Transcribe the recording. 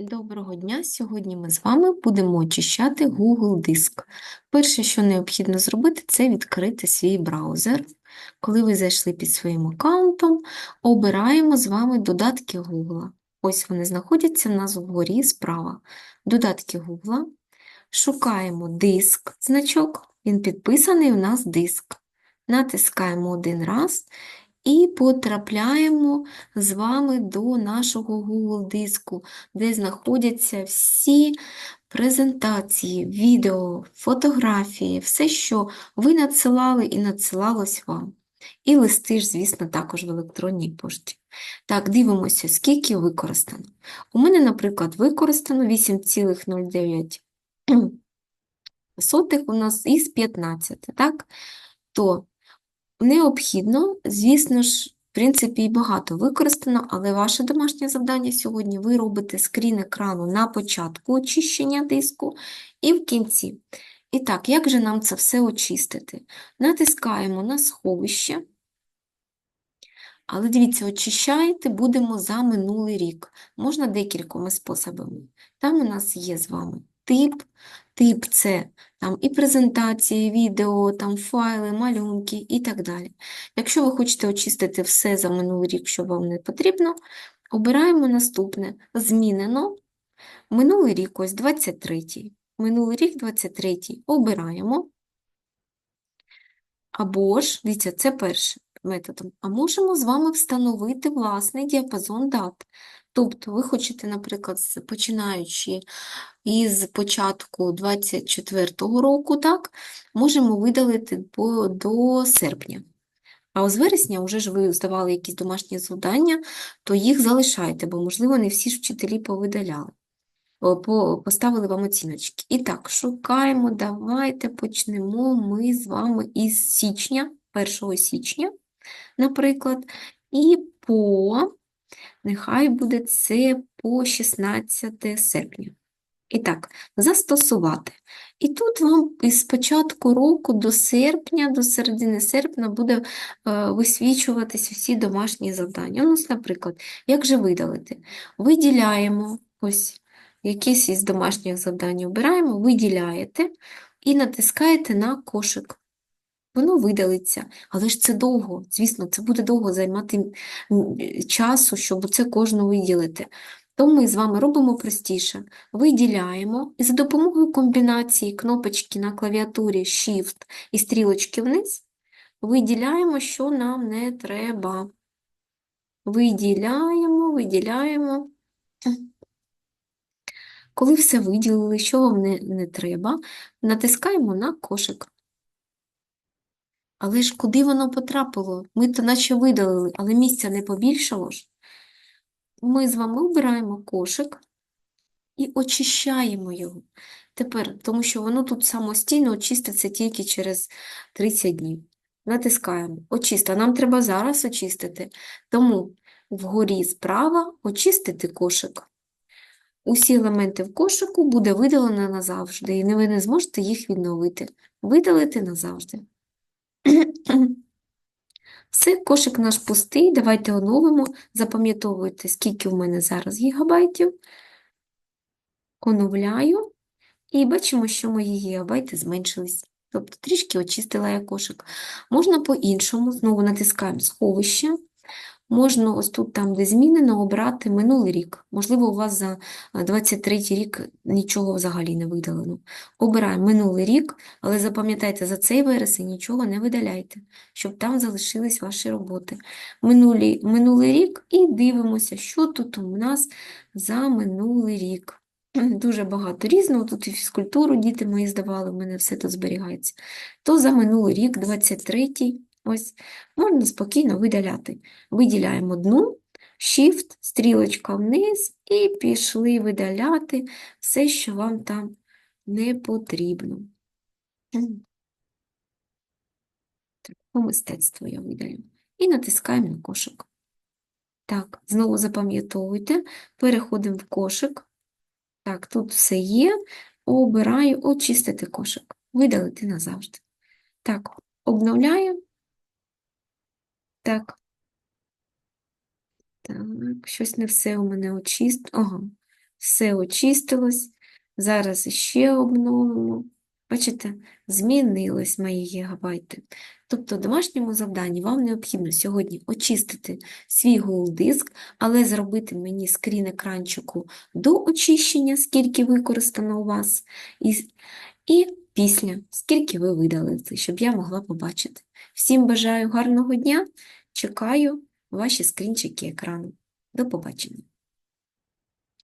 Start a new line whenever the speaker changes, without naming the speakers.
Доброго дня! Сьогодні ми з вами будемо очищати Google Диск. Перше, що необхідно зробити, це відкрити свій браузер. Коли ви зайшли під своїм аккаунтом, обираємо з вами додатки Google. Ось вони знаходяться в нас вгорі справа. Додатки Google. Шукаємо диск, значок, він підписаний у нас диск. Натискаємо один раз і потрапляємо з вами до нашого Google диску, де знаходяться всі презентації, відео, фотографії, все, що ви надсилали і надсилалось вам. І листи ж, звісно, також в електронній пошті. Так, дивимося, скільки використано. У мене, наприклад, використано 8,09 сотих у нас із 15, так? То Необхідно, звісно ж, в принципі, і багато використано, але ваше домашнє завдання сьогодні ви робите скрін екрану на початку очищення диску і в кінці. І так, як же нам це все очистити? Натискаємо на сховище. Але дивіться, очищати будемо за минулий рік. Можна декількома способами. Там у нас є з вами тип, тип це там і презентації, відео, там файли, малюнки і так далі. Якщо ви хочете очистити все за минулий рік, що вам не потрібно, обираємо наступне змінено. Минулий рік ось 23-й. Минулий рік 23-й. Обираємо. Або ж, дивіться, це першим методом. А можемо з вами встановити власний діапазон дат. Тобто ви хочете, наприклад, починаючи із початку 24-го року, так, можемо видалити по- до серпня. А з вересня вже ж ви здавали якісь домашні завдання, то їх залишайте, бо, можливо, не всі ж вчителі повидаляли. Поставили вам оціночки. І так, шукаємо, давайте почнемо ми з вами із січня, 1 січня, наприклад, і по Нехай буде це по 16 серпня. І так, застосувати. І тут вам із початку року до серпня, до середини серпня буде е, висвічуватися всі домашні завдання. Ну, наприклад, як же видалити? Виділяємо ось якесь із домашніх завдань обираємо, виділяєте і натискаєте на кошик. Воно видалиться, але ж це довго. Звісно, це буде довго займати часу, щоб це кожну виділити. То ми з вами робимо простіше. Виділяємо і за допомогою комбінації кнопочки на клавіатурі Shift і стрілочки вниз виділяємо, що нам не треба. Виділяємо, виділяємо. Коли все виділили, що вам не, не треба, натискаємо на кошик. Але ж куди воно потрапило? Ми то наче видалили, але місця не побільшало ж. Ми з вами обираємо кошик і очищаємо його. Тепер, тому що воно тут самостійно очиститься тільки через 30 днів. Натискаємо «Очиста». Нам треба зараз очистити. Тому вгорі справа очистити кошик. Усі елементи в кошику буде видалено назавжди, і ви не зможете їх відновити. Видалити назавжди. Все, кошик наш пустий, давайте оновимо. Запам'ятовуйте, скільки в мене зараз гігабайтів. Оновляю. І бачимо, що мої гігабайти зменшились. Тобто трішки очистила я кошик. Можна по-іншому, знову натискаємо сховище. Можна ось тут, там, де змінено, обрати минулий рік. Можливо, у вас за 23 рік нічого взагалі не видалено. Обираємо минулий рік, але запам'ятайте, за цей вересень нічого не видаляйте, щоб там залишились ваші роботи. Минулий, минулий рік і дивимося, що тут у нас за минулий рік. Дуже багато різного, тут і фізкультуру діти мої здавали, в мене все тут зберігається. То за минулий рік, 23-й, ось, можна спокійно видаляти. Виділяємо дну, Shift, стрілочка вниз і пішли видаляти все, що вам там не потрібно. По мистецтву я видалю. І натискаємо на кошик. Так, знову запам'ятовуйте, переходимо в кошик. Так, тут все є. Обираю очистити кошик. Видалити назавжди. Так, обновляю. Так. Так, щось не все у мене очист. Ага. Все очистилось. Зараз ще обновимо. Бачите, змінились мої гігабайти. Тобто, в домашньому завданні вам необхідно сьогодні очистити свій Google диск, але зробити мені скрін екранчику до очищення, скільки використано у вас, і, і після, скільки ви видалили, щоб я могла побачити. Всім бажаю гарного дня, чекаю ваші скрінчики екрану. До побачення.